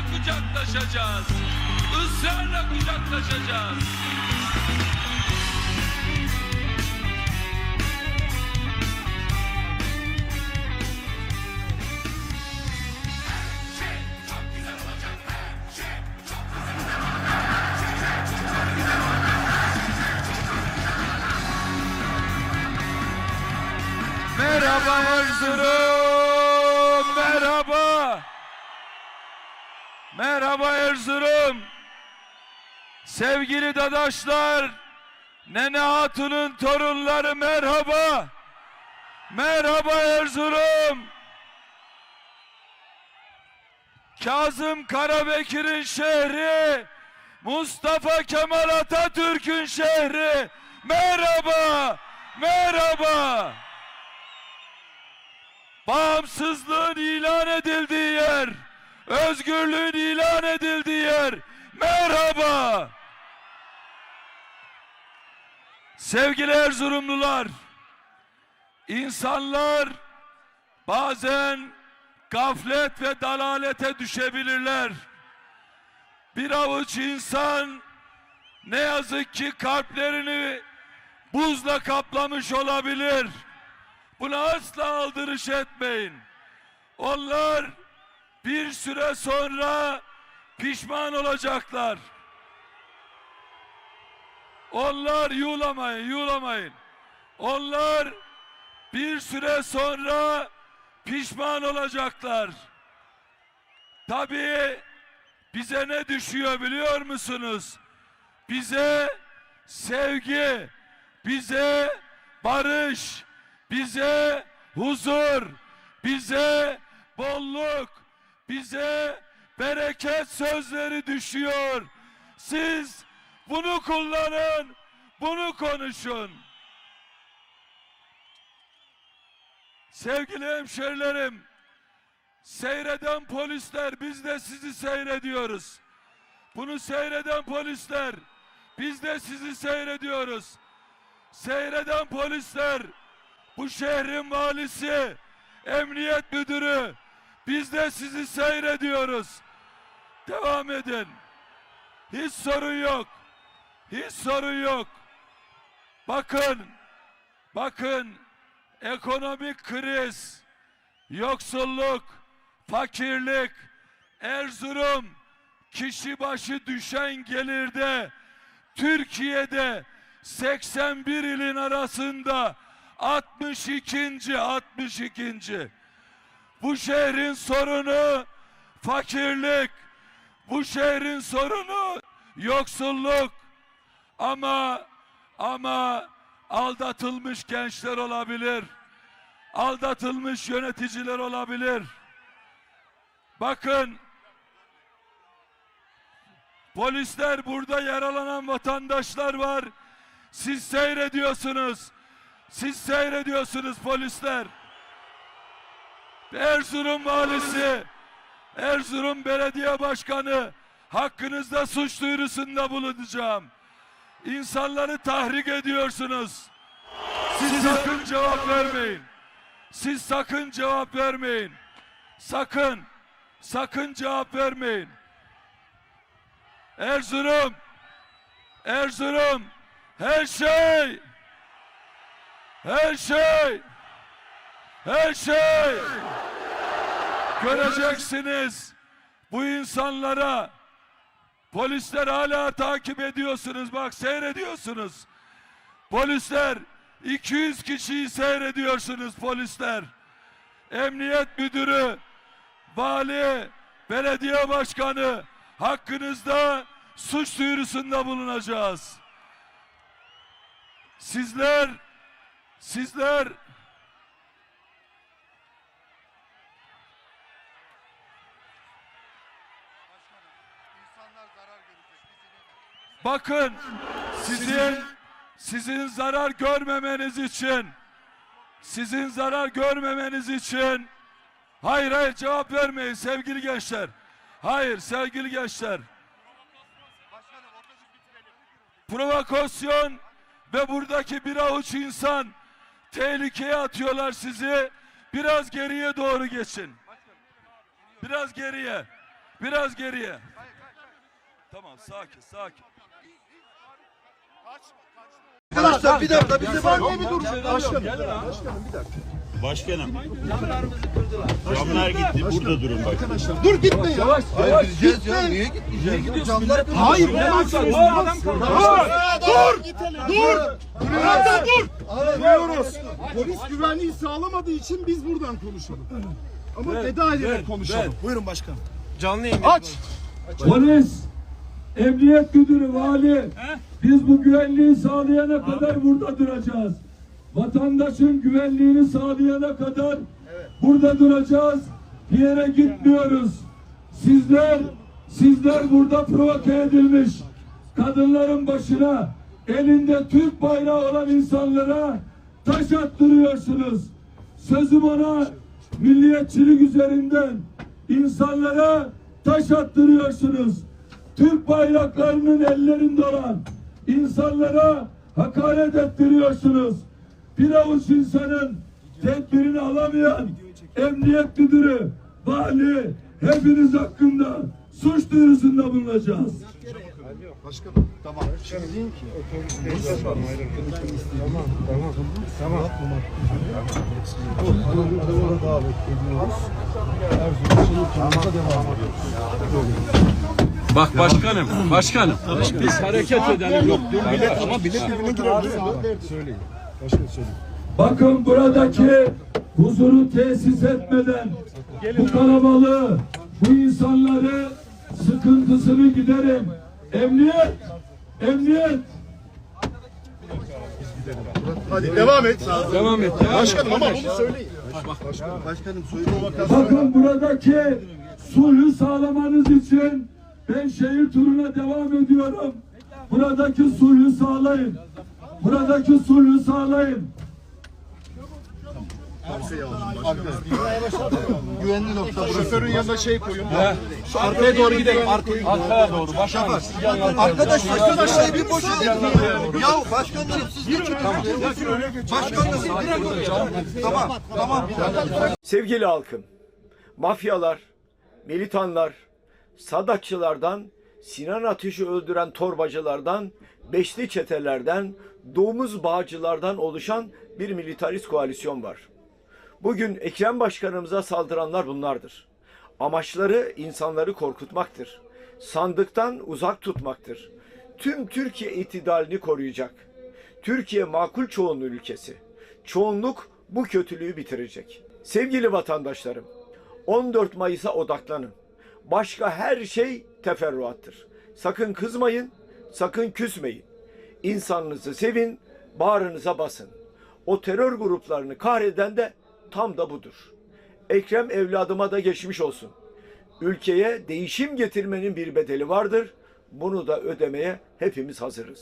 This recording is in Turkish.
ısrarla kucaklaşacağız. Israrla kucaklaşacağız. Merhaba Erzurum, merhaba. Merhaba Erzurum. Sevgili dadaşlar, Nene Hatun'un torunları merhaba. Merhaba Erzurum. Kazım Karabekir'in şehri, Mustafa Kemal Atatürk'ün şehri. Merhaba, merhaba. Bağımsızlığın ilan edildiği yer, özgürlüğün ilan edildiği yer. Merhaba. Sevgili Erzurumlular, insanlar bazen gaflet ve dalalete düşebilirler. Bir avuç insan ne yazık ki kalplerini buzla kaplamış olabilir. Buna asla aldırış etmeyin. Onlar bir süre sonra pişman olacaklar. Onlar yuğlamayın, yuğlamayın. Onlar bir süre sonra pişman olacaklar. Tabii bize ne düşüyor biliyor musunuz? Bize sevgi, bize barış, bize huzur, bize bolluk, bize bereket sözleri düşüyor. Siz bunu kullanın, bunu konuşun. Sevgili hemşerilerim, seyreden polisler biz de sizi seyrediyoruz. Bunu seyreden polisler biz de sizi seyrediyoruz. Seyreden polisler bu şehrin valisi, emniyet müdürü biz de sizi seyrediyoruz. Devam edin. Hiç sorun yok. Hiç sorun yok. Bakın, bakın ekonomik kriz, yoksulluk, fakirlik, Erzurum kişi başı düşen gelirde Türkiye'de 81 ilin arasında 62. 62. Bu şehrin sorunu fakirlik. Bu şehrin sorunu yoksulluk. Ama ama aldatılmış gençler olabilir. Aldatılmış yöneticiler olabilir. Bakın Polisler burada yaralanan vatandaşlar var. Siz seyrediyorsunuz. Siz seyrediyorsunuz polisler. Erzurum valisi, Erzurum belediye başkanı hakkınızda suç duyurusunda bulunacağım. İnsanları tahrik ediyorsunuz. Siz sakın cevap vermeyin. Siz sakın cevap vermeyin. Sakın, sakın cevap vermeyin. Erzurum, Erzurum, her şey, her şey, her şey göreceksiniz. Bu insanlara polisler hala takip ediyorsunuz. Bak seyrediyorsunuz. Polisler 200 kişiyi seyrediyorsunuz polisler. Emniyet müdürü, vali, belediye başkanı hakkınızda suç duyurusunda bulunacağız. Sizler sizler İnsanlar zarar görecek. Biz yine de- bakın sizin sizin zarar görmemeniz için sizin zarar görmemeniz için hayır hayır cevap vermeyin sevgili gençler. Hayır sevgili gençler. Provokasyon ve buradaki bir avuç insan tehlikeye atıyorlar sizi. Biraz geriye doğru geçin. Biraz geriye. Biraz geriye. Tamam sakin sakin. Arkadaşlar bir dakika bize var ne bir dur. Başkanım. Başkanım. Camlar gitti. Burada durun bak. Dur gitme ya. Hayır gideceğiz ya. Niye gitmeyeceğiz? Camlar Hayır. Dur. Dur. Dur. Burada dur. Diyoruz. Polis güvenliği sağlamadığı için biz buradan konuşalım. Ama veda ederek konuşalım. Buyurun başkan. Canlı yayın Aç. Polis, emniyet müdürü, vali. Biz bu güvenliği sağlayana kadar burada duracağız. Vatandaşın güvenliğini sağlayana kadar burada duracağız. Bir yere gitmiyoruz. Sizler, sizler burada provoke edilmiş. Kadınların başına elinde Türk bayrağı olan insanlara taş attırıyorsunuz. Sözüm ona milliyetçilik üzerinden insanlara taş attırıyorsunuz. Türk bayraklarının ellerinde olan insanlara hakaret ettiriyorsunuz. Bir avuç insanın tedbirini alamayan emniyet müdürü, vali hepiniz hakkında suç duyurusunda bulunacağız. Başkanım tamam. Şimdi diyeyim ki. Bak başkanım, başkanım. Biz hareket edelim. Yok, Bakın buradaki huzuru tesis etmeden bu kalabalığı, bu insanları sıkıntısını giderin. Emniyet, emniyet. Hadi devam et. Devam et. Başkanım ama bunu söyleyin. Başkanım söyleyeyim. Bakın buradaki sulhü sağlamanız için ben şehir turuna devam ediyorum. Buradaki sulhü sağlayın. Buradaki sulhü sağlayın. Güvenli nokta burası. Şoförün yanına şey koyun. Arkaya doğru gidelim. Arkaya, doğru. Başkanım. Arkadaşlar arkadaşlar bir boş edin. Ya başkanlarım siz geçin. Başkanlarım Tamam tamam. Sevgili halkım, mafyalar, militanlar, sadakçılardan, Sinan Ateş'i öldüren torbacılardan, beşli çetelerden, domuz bağcılardan oluşan bir militarist koalisyon var. Bugün Ekrem Başkanımıza saldıranlar bunlardır. Amaçları insanları korkutmaktır. Sandıktan uzak tutmaktır. Tüm Türkiye itidalini koruyacak. Türkiye makul çoğunluğu ülkesi. Çoğunluk bu kötülüğü bitirecek. Sevgili vatandaşlarım, 14 Mayıs'a odaklanın. Başka her şey teferruattır. Sakın kızmayın, sakın küsmeyin. İnsanınızı sevin, bağrınıza basın. O terör gruplarını kahreden de tam da budur. Ekrem evladıma da geçmiş olsun. Ülkeye değişim getirmenin bir bedeli vardır. Bunu da ödemeye hepimiz hazırız.